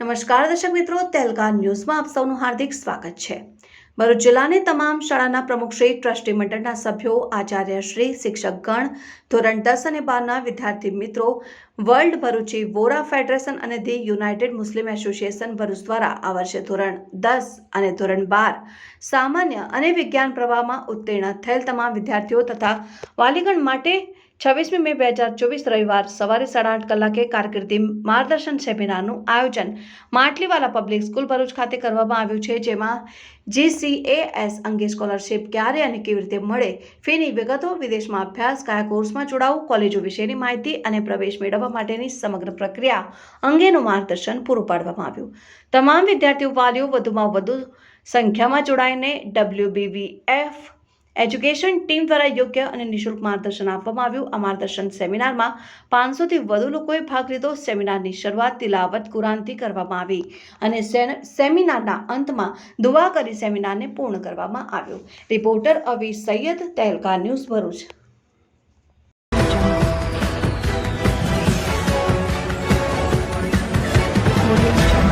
નમસ્કાર દર્શક મિત્રો, તેલકા ન્યૂઝમાં આપ સૌનું હાર્દિક સ્વાગત છે. ભરૂચ જિલ્લાની તમામ શાળાના પ્રમુખશ્રી ટ્રસ્ટી મંડળના સભ્યો આચાર્યશ્રી શિક્ષકગણ ધોરણ દસ અને બારના વિદ્યાર્થી મિત્રો, વર્લ્ડ ભરૂચી વોરા ફેડરેશન અને the united Muslim association Bharuch દ્વારા આ વર્ષે ધોરણ દસ અને ધોરણ બાર સામાન્ય અને વિજ્ઞાન પ્રવાહમાં ઉત્તીર્ણ થયેલ તમામ વિદ્યાર્થીઓ તથા વાલીગણ માટે છવ્વીસમી મે બે હજાર ચોવીસ રવિવાર સવારે સાડા આઠ કલાકે કારકિર્દી માર્ગદર્શન સેમિનારનું આયોજન માટલીવાલા પબ્લિક સ્કૂલ ભરૂચ ખાતે કરવામાં આવ્યું છે, જેમાં જીસીએએસ અંગે સ્કોલરશિપ ક્યારે અને કેવી રીતે મળે, ફીની વિગતો વિદેશમાં અભ્યાસ, કયા કોર્સમાં જોડાવું, કોલેજો વિશેની માહિતી અને પ્રવેશ મેળવવા માટેની સમગ્ર પ્રક્રિયા અંગેનું માર્ગદર્શન પૂરું પાડવામાં આવ્યું. તમામ વિદ્યાર્થીઓ વાલીઓ વધુમાં વધુ સંખ્યામાં જોડાઈને ડબલ્યુબીવીએફ એજ્યુકેશન ટીમ દ્વારા યોગ્ય અને નિઃશુલ્ક માર્ગદર્શન આપવામાં આવ્યું. આ માર્ગદર્શન સેમિનારમાં પાંચસોથી વધુ લોકોએ ભાગ લીધો. સેમિનારની શરૂઆત તિલાવત કુરાનથી કરવામાં આવી અને સેમિનારના અંતમાં દુવા કરી સેમિનારને પૂર્ણ કરવામાં આવ્યો. Reporter Avi Saiyed Tehelka news Bharuch. Thank you.